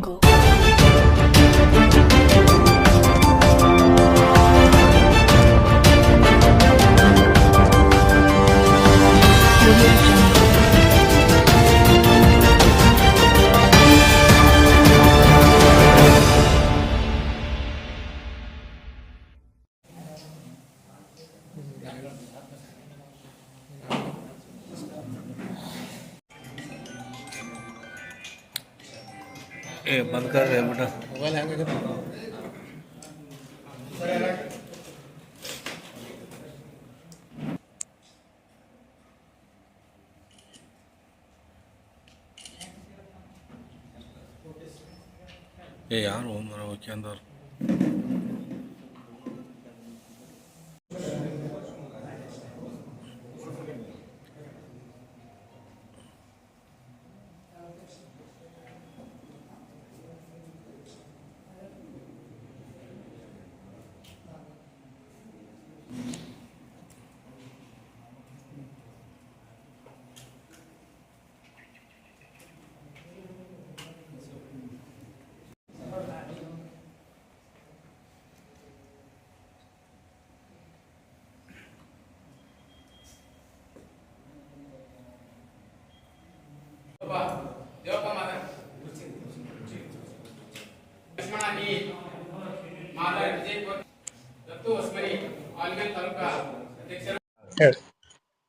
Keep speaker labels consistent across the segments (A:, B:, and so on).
A: jungle. ए बंद कर रहे बेटा।
B: मोबाइल हैंग कर
A: ए यार वो मरा वो के अंदर।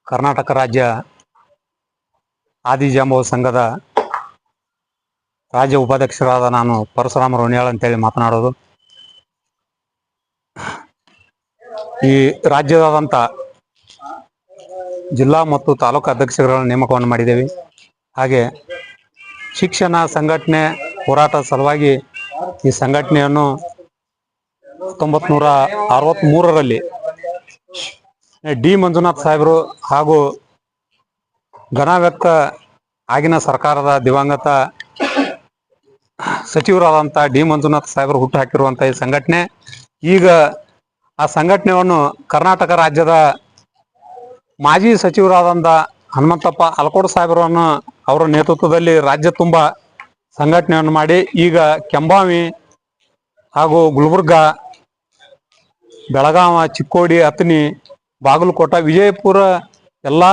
C: ಕರ್ನಾಟಕ ರಾಜ್ಯ ಆದಿಜಾಂಬವ ಸಂಘದ ರಾಜ್ಯ ಉಪಾಧ್ಯಕ್ಷರಾದ ನಾನು ಪರಶುರಾಮ ರೋಣಿಯಾಳ್ ಅಂತೇಳಿ ಮಾತನಾಡೋದು. ಈ ರಾಜ್ಯದಾದಂಥ ಜಿಲ್ಲಾ ಮತ್ತು ತಾಲೂಕು ಅಧ್ಯಕ್ಷರುಗಳ ನೇಮಕವನ್ನು ಮಾಡಿದ್ದೇವೆ. ಹಾಗೆ ಶಿಕ್ಷಣ ಸಂಘಟನೆ ಹೋರಾಟ ಸಲುವಾಗಿ ಈ ಸಂಘಟನೆಯನ್ನು ಹತ್ತೊಂಬತ್ತು ನೂರ ಅರವತ್ತ್ಮೂರರಲ್ಲಿ ಡಿ ಮಂಜುನಾಥ್ ಸಾಹೇಬರು ಹಾಗೂ ಘನ ವ್ಯಕ್ತ ಆಗಿನ ಸರ್ಕಾರದ ದಿವಂಗತ ಸಚಿವರಾದಂಥ ಡಿ ಮಂಜುನಾಥ್ ಸಾಹೇಬರು ಹುಟ್ಟು ಹಾಕಿರುವಂಥ ಈ ಸಂಘಟನೆ. ಈಗ ಆ ಸಂಘಟನೆಯನ್ನು ಕರ್ನಾಟಕ ರಾಜ್ಯದ ಮಾಜಿ ಸಚಿವರಾದಂಥ ಹನುಮಂತಪ್ಪ ಅಲಕೋಡ್ ಸಾಹೇಬರನ್ನು ಅವರ ನೇತೃತ್ವದಲ್ಲಿ ರಾಜ್ಯ ತುಂಬ ಸಂಘಟನೆಯನ್ನು ಮಾಡಿ, ಈಗ ಕೆಂಬಾವಿ ಹಾಗೂ ಗುಲ್ಬರ್ಗ, ಬೆಳಗಾವ, ಚಿಕ್ಕೋಡಿ, ಅಥಣಿ ಬಾಗಲಕೋಟ, ವಿಜಯಪುರ ಎಲ್ಲ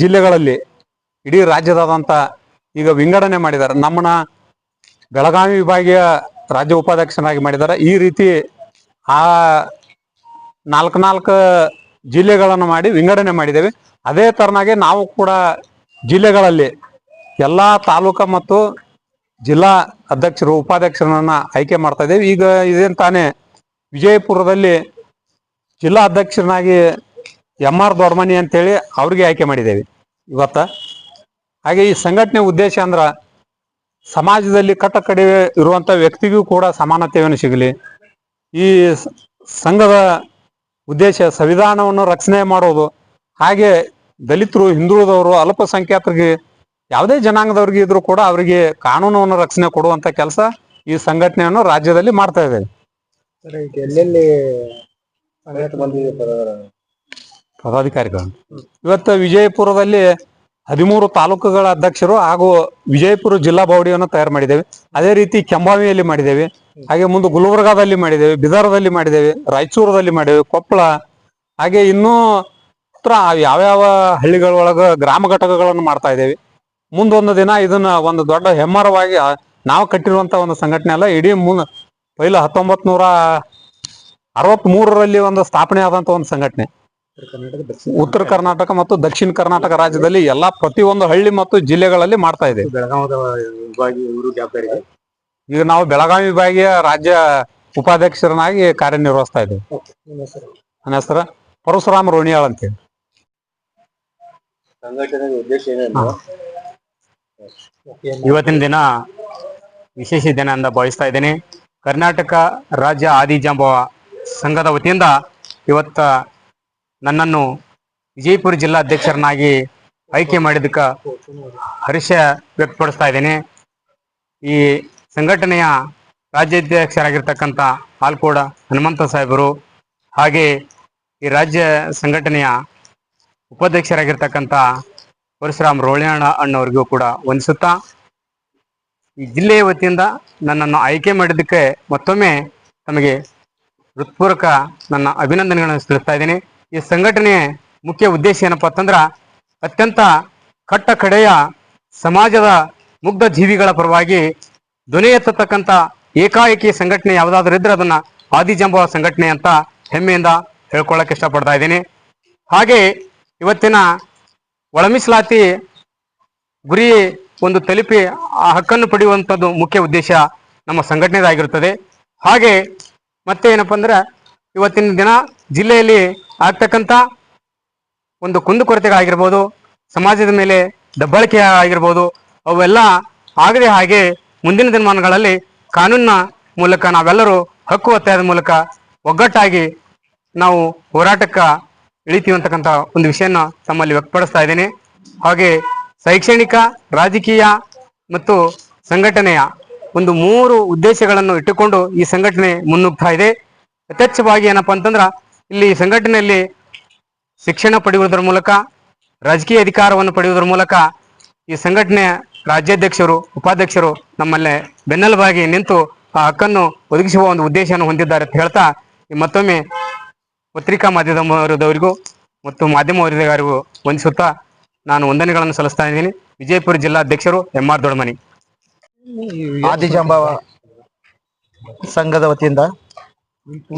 C: ಜಿಲ್ಲೆಗಳಲ್ಲಿ ಇಡೀ ರಾಜ್ಯದಾದಂಥ ಈಗ ವಿಂಗಡಣೆ ಮಾಡಿದ್ದಾರೆ. ನಮ್ಮನ್ನ ಬೆಳಗಾವಿ ವಿಭಾಗೀಯ ರಾಜ್ಯ ಉಪಾಧ್ಯಕ್ಷನಾಗಿ ಮಾಡಿದ್ದಾರೆ. ಈ ರೀತಿ ಆ ನಾಲ್ಕು ನಾಲ್ಕು ಜಿಲ್ಲೆಗಳನ್ನು ಮಾಡಿ ವಿಂಗಡಣೆ ಮಾಡಿದ್ದೇವೆ. ಅದೇ ತರನಾಗಿ ನಾವು ಕೂಡ ಜಿಲ್ಲೆಗಳಲ್ಲಿ ಎಲ್ಲ ತಾಲೂಕು ಮತ್ತು ಜಿಲ್ಲಾ ಅಧ್ಯಕ್ಷರು, ಉಪಾಧ್ಯಕ್ಷರನ್ನ ಆಯ್ಕೆ ಮಾಡ್ತಾ ಇದ್ದೇವೆ. ಈಗ ಇದೇನು ತಾನೇ ವಿಜಯಪುರದಲ್ಲಿ ಜಿಲ್ಲಾ ಅಧ್ಯಕ್ಷರನಾಗಿ ಎಂ ಆರ್ ದೊಡ್ಮನಿ ಅಂತೇಳಿ ಅವ್ರಿಗೆ ಆಯ್ಕೆ ಮಾಡಿದ್ದೇವೆ ಇವತ್ತ. ಹಾಗೆ ಈ ಸಂಘಟನೆ ಉದ್ದೇಶ ಅಂದ್ರ ಸಮಾಜದಲ್ಲಿ ಕಟ್ಟ ಕಡೆ ಇರುವಂತ ವ್ಯಕ್ತಿಗೂ ಕೂಡ ಸಮಾನತೆಯನ್ನು ಸಿಗಲಿ. ಈ ಸಂಘದ ಉದ್ದೇಶ ಸಂವಿಧಾನವನ್ನು ರಕ್ಷಣೆ ಮಾಡೋದು. ಹಾಗೆ ದಲಿತರು, ಹಿಂದುಳಿದವರು, ಅಲ್ಪಸಂಖ್ಯಾತರಿಗೆ ಯಾವುದೇ ಜನಾಂಗದವ್ರಿಗೆ ಇದ್ರೂ ಕೂಡ ಅವರಿಗೆ ಕಾನೂನನ್ನು ರಕ್ಷಣೆ ಕೊಡುವಂತ ಕೆಲಸ ಈ ಸಂಘಟನೆಯನ್ನು ರಾಜ್ಯದಲ್ಲಿ ಮಾಡ್ತಾ ಇದ್ದೇವೆ.
B: ಸರ್ ಈಗ ಎಲ್ಲೆಲ್ಲಿ ಸಂಘಟನೆ ಬಂದಿದೆ ಸರ್
C: ಪದಾಧಿಕಾರಿಗಳು ಇವತ್ತು ವಿಜಯಪುರದಲ್ಲಿ ಹದಿಮೂರು ತಾಲೂಕುಗಳ ಅಧ್ಯಕ್ಷರು ಹಾಗೂ ವಿಜಯಪುರ ಜಿಲ್ಲಾ ಬಾವಡಿಯನ್ನು ತಯಾರು ಮಾಡಿದ್ದೇವೆ. ಅದೇ ರೀತಿ ಕೆಂಬಾವಿಯಲ್ಲಿ ಮಾಡಿದ್ದೇವೆ. ಹಾಗೆ ಮುಂದೆ ಗುಲ್ಬರ್ಗಾದಲ್ಲಿ ಮಾಡಿದ್ದೇವೆ ಬಿದರದಲ್ಲಿ ಮಾಡಿದ್ದೇವೆ ರಾಯಚೂರದಲ್ಲಿ ಮಾಡಿದ್ದೇವೆ ಕೊಪ್ಪಳ. ಹಾಗೆ ಇನ್ನೂ ಹತ್ರ ಯಾವ್ಯಾವ ಹಳ್ಳಿಗಳೊಳಗ ಗ್ರಾಮ ಘಟಕಗಳನ್ನು ಮಾಡ್ತಾ ಇದ್ದೇವೆ. ಮುಂದೊಂದು ದಿನ ಇದನ್ನ ಒಂದು ದೊಡ್ಡ ಹೆಮ್ಮರವಾಗಿ ನಾವು ಕಟ್ಟಿರುವಂತ ಒಂದು ಸಂಘಟನೆ ಅಲ್ಲ ಇಡೀ ಮುಂದ ಪೈಲ ಹತ್ತೊಂಬತ್ ನೂರ ಅರವತ್ತ್ ಮೂರರಲ್ಲಿ ಒಂದು ಸ್ಥಾಪನೆ ಆದಂತ ಒಂದು ಸಂಘಟನೆ. ಉತ್ತರ ಕರ್ನಾಟಕ ಮತ್ತು ದಕ್ಷಿಣ ಕರ್ನಾಟಕ ರಾಜ್ಯದಲ್ಲಿ ಎಲ್ಲಾ ಪ್ರತಿಯೊಂದು ಹಳ್ಳಿ ಮತ್ತು ಜಿಲ್ಲೆಗಳಲ್ಲಿ ಮಾಡ್ತಾ ಇದೆ. ಈಗ ನಾವು ಬೆಳಗಾವಿ ವಿಭಾಗೀಯ ರಾಜ್ಯ ಉಪಾಧ್ಯಕ್ಷರನ್ನಾಗಿ ಕಾರ್ಯನಿರ್ವಹಿಸ್ತಾ ಇದ್ದೇವೆ. ನನ್ನ ಹೆಸರು ಪರಶುರಾಮ್ ರೋಣಿಯಾಳ್ ಅಂತೇಳಿ
B: ಸಂಘಟನೆಯ ಉದ್ದೇಶ ಏನೇನು
D: ಇವತ್ತಿನ ದಿನ ವಿಶೇಷ ದಿನ ಅಂತ ಭಾವಿಸ್ತಾ ಇದ್ದೇನೆ. ಕರ್ನಾಟಕ ರಾಜ್ಯ ಆದಿಜಾಂಬವ ಸಂಘದ ವತಿಯಿಂದ ಇವತ್ತ ನನ್ನನ್ನು ವಿಜಯಪುರ ಜಿಲ್ಲಾ ಅಧ್ಯಕ್ಷರನ್ನಾಗಿ ಆಯ್ಕೆ ಮಾಡಿದ್ದಕ್ಕೆ ಹರ್ಷ ವ್ಯಕ್ತಪಡಿಸ್ತಾ ಇದ್ದೇನೆ. ಈ ಸಂಘಟನೆಯ ರಾಜ್ಯಾಧ್ಯಕ್ಷರಾಗಿರ್ತಕ್ಕಂಥ ಆಲ್ಕೋಡ ಹನುಮಂತ ಸಾಹೇಬರು ಹಾಗೆ ಈ ರಾಜ್ಯ ಸಂಘಟನೆಯ ಉಪಾಧ್ಯಕ್ಷರಾಗಿರ್ತಕ್ಕಂಥ ಪರಶುರಾಮ್ ರೋಳಿಯಾಣ ಅಣ್ಣವರಿಗೂ ಕೂಡ ವಂದಿಸುತ್ತಾ, ಈ ಜಿಲ್ಲೆಯ ವತಿಯಿಂದ ನನ್ನನ್ನು ಆಯ್ಕೆ ಮಾಡಿದ್ದಕ್ಕೆ ಮತ್ತೊಮ್ಮೆ ತಮಗೆ ಹೃತ್ಪೂರ್ವಕ ನನ್ನ ಅಭಿನಂದನೆಗಳನ್ನು ತಿಳಿಸ್ತಾ ಇದ್ದೀನಿ. ಈ ಸಂಘಟನೆ ಮುಖ್ಯ ಉದ್ದೇಶ ಏನಪ್ಪ ಅಂತಂದ್ರ ಅತ್ಯಂತ ಕಟ್ಟ ಕಡೆಯ ಸಮಾಜದ ಮುಗ್ಧ ಜೀವಿಗಳ ಪರವಾಗಿ ಧ್ವನಿ ಎತ್ತತಕ್ಕಂಥ ಏಕಾಏಕಿ ಸಂಘಟನೆ ಯಾವುದಾದ್ರೂ ಇದ್ರೆ ಅದನ್ನ ಆದಿಜಂಬವ ಸಂಘಟನೆ ಅಂತ ಹೆಮ್ಮೆಯಿಂದ ಹೇಳ್ಕೊಳ್ಳಕ್ಕೆ ಇಷ್ಟಪಡ್ತಾ ಇದ್ದೀನಿ. ಹಾಗೆ ಇವತ್ತಿನ ಒಳಮೀಸಲಾತಿ ಗುರಿ ಒಂದು ತಲುಪಿ ಆ ಹಕ್ಕನ್ನು ಪಡೆಯುವಂಥದ್ದು ಮುಖ್ಯ ಉದ್ದೇಶ ನಮ್ಮ ಸಂಘಟನೆದಾಗಿರುತ್ತದೆ. ಹಾಗೆ ಮತ್ತೆ ಏನಪ್ಪ ಅಂದ್ರೆ ಇವತ್ತಿನ ದಿನ ಜಿಲ್ಲೆಯಲ್ಲಿ ಆಗ್ತಕ್ಕಂಥ ಒಂದು ಕುಂದುಕೊರತೆಗಳಾಗಿರ್ಬೋದು ಸಮಾಜದ ಮೇಲೆ ದಬ್ಬಾಳಿಕೆ ಆಗಿರ್ಬೋದು, ಅವೆಲ್ಲ ಆಗದೆ ಹಾಗೆ ಮುಂದಿನ ದಿನಮಾನಗಳಲ್ಲಿ ಕಾನೂನಿನ ಮೂಲಕ ನಾವೆಲ್ಲರೂ ಹಕ್ಕು ಒತ್ತಾಯದ ಮೂಲಕ ಒಗ್ಗಟ್ಟಾಗಿ ನಾವು ಹೋರಾಟಕ್ಕೆ ಇಳಿತೀವಿ ಅಂತಕ್ಕಂಥ ಒಂದು ವಿಷಯನ ತಮ್ಮಲ್ಲಿ ವ್ಯಕ್ತಪಡಿಸ್ತಾ ಇದ್ದೇನೆ. ಹಾಗೆ ಶೈಕ್ಷಣಿಕ, ರಾಜಕೀಯ ಮತ್ತು ಸಂಘಟನೆಯ ಒಂದು ಮೂರು ಉದ್ದೇಶಗಳನ್ನು ಇಟ್ಟುಕೊಂಡು ಈ ಸಂಘಟನೆ ಮುನ್ನುಗ್ತಾ ಇದೆ. ಯಥೇಚ್ಛವಾಗಿ ಏನಪ್ಪಾ ಅಂತಂದ್ರ ಇಲ್ಲಿ ಸಂಘಟನೆಯಲ್ಲಿ ಶಿಕ್ಷಣ ಪಡೆಯುವುದರ ಮೂಲಕ, ರಾಜಕೀಯ ಅಧಿಕಾರವನ್ನು ಪಡೆಯುವುದರ ಮೂಲಕ ಈ ಸಂಘಟನೆಯ ರಾಜ್ಯಾಧ್ಯಕ್ಷರು, ಉಪಾಧ್ಯಕ್ಷರು ನಮ್ಮಲ್ಲೇ ಬೆನ್ನೆಲುಬಾಗಿ ನಿಂತು ಆ ಹಕ್ಕನ್ನು ಒದಗಿಸುವ ಒಂದು ಉದ್ದೇಶವನ್ನು ಹೊಂದಿದ್ದಾರೆ ಅಂತ ಹೇಳ್ತಾ ಮತ್ತೊಮ್ಮೆ ಪತ್ರಿಕಾ ಮಾಧ್ಯಮದವರಿಗೂ ಮತ್ತು ಮಾಧ್ಯಮ ವರದಿಗಾರಿಗೂ ವಂದಿಸುತ್ತಾ ನಾನು ವಂದನೆಗಳನ್ನು ಸಲ್ಲಿಸ್ತಾ ಇದ್ದೀನಿ. ವಿಜಯಪುರ ಜಿಲ್ಲಾಧ್ಯಕ್ಷರು ಎಂ ಆರ್ ದೊಡ್ಮನಿ
E: ಆದಿಜಾಂಬಾವ ಸಂಘದ ವತಿಯಿಂದ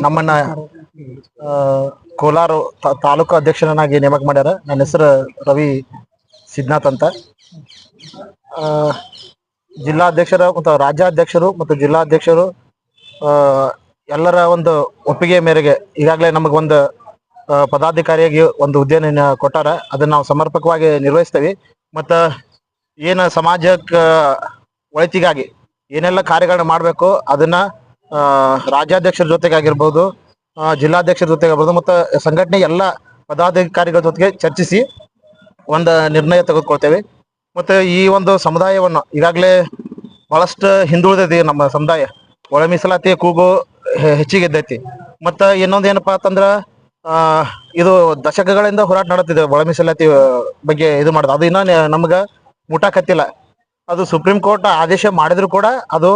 E: ನಮ್ಮನ್ನ ಕೋಲಾರ ತಾಲೂಕು ಅಧ್ಯಕ್ಷರನ್ನಾಗಿ ನೇಮಕ ಮಾಡ್ಯಾರ. ನನ್ನ ಹೆಸರು ರವಿ ಸಿದ್ನಾಥ್ ಅಂತ. ಆ, ಜಿಲ್ಲಾಧ್ಯಕ್ಷರ ಮತ್ತು ರಾಜ್ಯಾಧ್ಯಕ್ಷರು ಮತ್ತು ಜಿಲ್ಲಾಧ್ಯಕ್ಷರು ಎಲ್ಲರ ಒಂದು ಒಪ್ಪಿಗೆ ಮೇರೆಗೆ ಈಗಾಗಲೇ ನಮಗೆ ಒಂದು ಪದಾಧಿಕಾರಿಯಾಗಿ ಒಂದು ಹುದ್ದೆಯನ್ನು ಕೊಟ್ಟಾರ. ಅದನ್ನ ನಾವು ಸಮರ್ಪಕವಾಗಿ ನಿರ್ವಹಿಸ್ತೇವೆ. ಮತ್ತು ಏನು ಸಮಾಜಕ್ಕೆ ಒಳಿತಿಗಾಗಿ ಏನೆಲ್ಲ ಕಾರ್ಯಗಳನ್ನ ಮಾಡಬೇಕು ಅದನ್ನ ರಾಜ್ಯಾಧ್ಯಕ್ಷರ ಜೊತೆಗೆ ಆಗಿರ್ಬೋದು ಜಿಲ್ಲಾಧ್ಯಕ್ಷರ ಜೊತೆಗಾಗಿರ್ಬೋದು, ಮತ್ತು ಸಂಘಟನೆ ಎಲ್ಲ ಪದಾಧಿಕಾರಿಗಳ ಜೊತೆಗೆ ಚರ್ಚಿಸಿ ಒಂದು ನಿರ್ಣಯ ತೆಗೆದುಕೊಳ್ತೇವೆ. ಮತ್ತು ಈ ಒಂದು ಸಮುದಾಯವನ್ನು ಈಗಾಗಲೇ ಭಾಳಷ್ಟು ಹಿಂದುಳಿದೈತಿ ನಮ್ಮ ಸಮುದಾಯ. ಒಳ ಮೀಸಲಾತಿ ಕೂಗು ಹೆಚ್ಚಿಗೆ ಇದ್ದೈತಿ. ಮತ್ತು ಇನ್ನೊಂದು ಏನಪ್ಪಾ ಅಂತಂದ್ರೆ ಇದು ದಶಕಗಳಿಂದ ಹೋರಾಟ ನಡೆತಿದೆ ಒಳ ಮೀಸಲಾತಿ ಬಗ್ಗೆ ಇದು ಮಾಡೋದು. ಅದು ಇನ್ನೂ ನಮ್ಗೆ ಮುಟಾಕತ್ತಿಲ್ಲ. ಅದು ಸುಪ್ರೀಂ ಕೋರ್ಟ್ ಆದೇಶ ಮಾಡಿದ್ರು ಕೂಡ ಅದು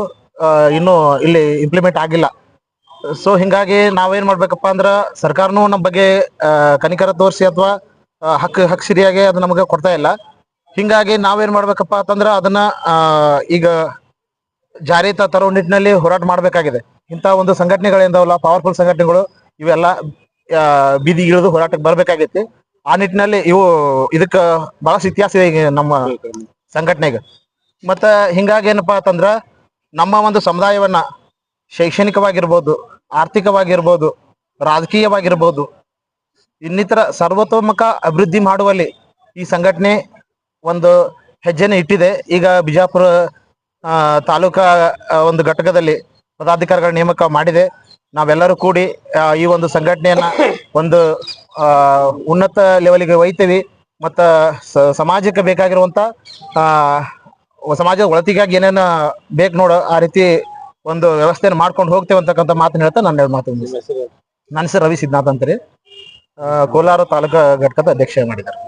E: ಇನ್ನೂ ಇಲ್ಲಿ ಇಂಪ್ಲಿಮೆಂಟ್ ಆಗಿಲ್ಲ. ಸೊ ಹಿಂಗಾಗಿ ನಾವೇನ್ ಮಾಡ್ಬೇಕಪ್ಪ ಅಂದ್ರ ಸರ್ಕಾರನೂ ನಮ್ಮ ಬಗ್ಗೆ ಕನಿಕರ ತೋರಿಸಿ ಅಥವಾ ಹಕ್ಕು ಹಕ್ ಸರಿಯಾಗಿ ಅದು ನಮಗೆ ಕೊಡ್ತಾ ಇಲ್ಲ. ಹಿಂಗಾಗಿ ನಾವೇನ್ ಮಾಡ್ಬೇಕಪ್ಪ ಅಂತಂದ್ರ ಅದನ್ನ ಈಗ ಜಾರಿ ತರೋ ನಿಟ್ಟಿನಲ್ಲಿ ಹೋರಾಟ ಮಾಡ್ಬೇಕಾಗಿದೆ. ಇಂಥ ಒಂದು ಸಂಘಟನೆಗಳಿಂದವಲ್ಲ ಪವರ್ಫುಲ್ ಸಂಘಟನೆಗಳು ಇವೆಲ್ಲ ಬೀದಿಗಿಳಿದು ಹೋರಾಟಕ್ಕೆ ಬರ್ಬೇಕಾಗೈತಿ. ಆ ನಿಟ್ಟಿನಲ್ಲಿ ಇವು, ಇದಕ್ಕ ಬಹಳಷ್ಟು ಇತಿಹಾಸ ಇದೆ ನಮ್ಮ ಸಂಘಟನೆಗೆ. ಮತ್ತ ಹಿಂಗಾಗಿ ಏನಪ್ಪಾ ಅಂತಂದ್ರ ನಮ್ಮ ಒಂದು ಸಮುದಾಯವನ್ನ ಶೈಕ್ಷಣಿಕವಾಗಿರ್ಬೋದು, ಆರ್ಥಿಕವಾಗಿರ್ಬೋದು, ರಾಜಕೀಯವಾಗಿರ್ಬೋದು, ಇನ್ನಿತರ ಸರ್ವತೋಮುಖ ಅಭಿವೃದ್ಧಿ ಮಾಡುವಲ್ಲಿ ಈ ಸಂಘಟನೆ ಒಂದು ಹೆಜ್ಜೆನ ಇಟ್ಟಿದೆ. ಈಗ ಬಿಜಾಪುರ ತಾಲೂಕಾ ಒಂದು ಘಟಕದಲ್ಲಿ ಪದಾಧಿಕಾರಿಗಳ ನೇಮಕ ಮಾಡಿದೆ. ನಾವೆಲ್ಲರೂ ಕೂಡಿ ಈ ಒಂದು ಸಂಘಟನೆಯನ್ನ ಒಂದು ಉನ್ನತ ಲೆವೆಲ್ಗೆ ಒಯ್ತೀವಿ. ಮತ್ತ ಸಮಾಜಕ್ಕೆ ಬೇಕಾಗಿರುವಂತ ಸಮಾಜದ ಒಳತಿಗಾಗಿ ಏನೇನ ಬೇಕು ನೋಡೋ ಆ ರೀತಿ ಒಂದು ವ್ಯವಸ್ಥೆಯನ್ನು ಮಾಡ್ಕೊಂಡು ಹೋಗ್ತೇವೆ ಅಂತಕ್ಕಂಥ ಮಾತನ್ನ ಹೇಳ್ತಾ ನನ್ನ ಎರಡು ಮಾತು. ನನ್ನ ಹೆಸರು ರವಿ ರೀ ಕೋಲಾರ ತಾಲೂಕಾ ಘಟಕದ ಅಧ್ಯಕ್ಷ ಮಾಡಿದ್ದಾರೆ.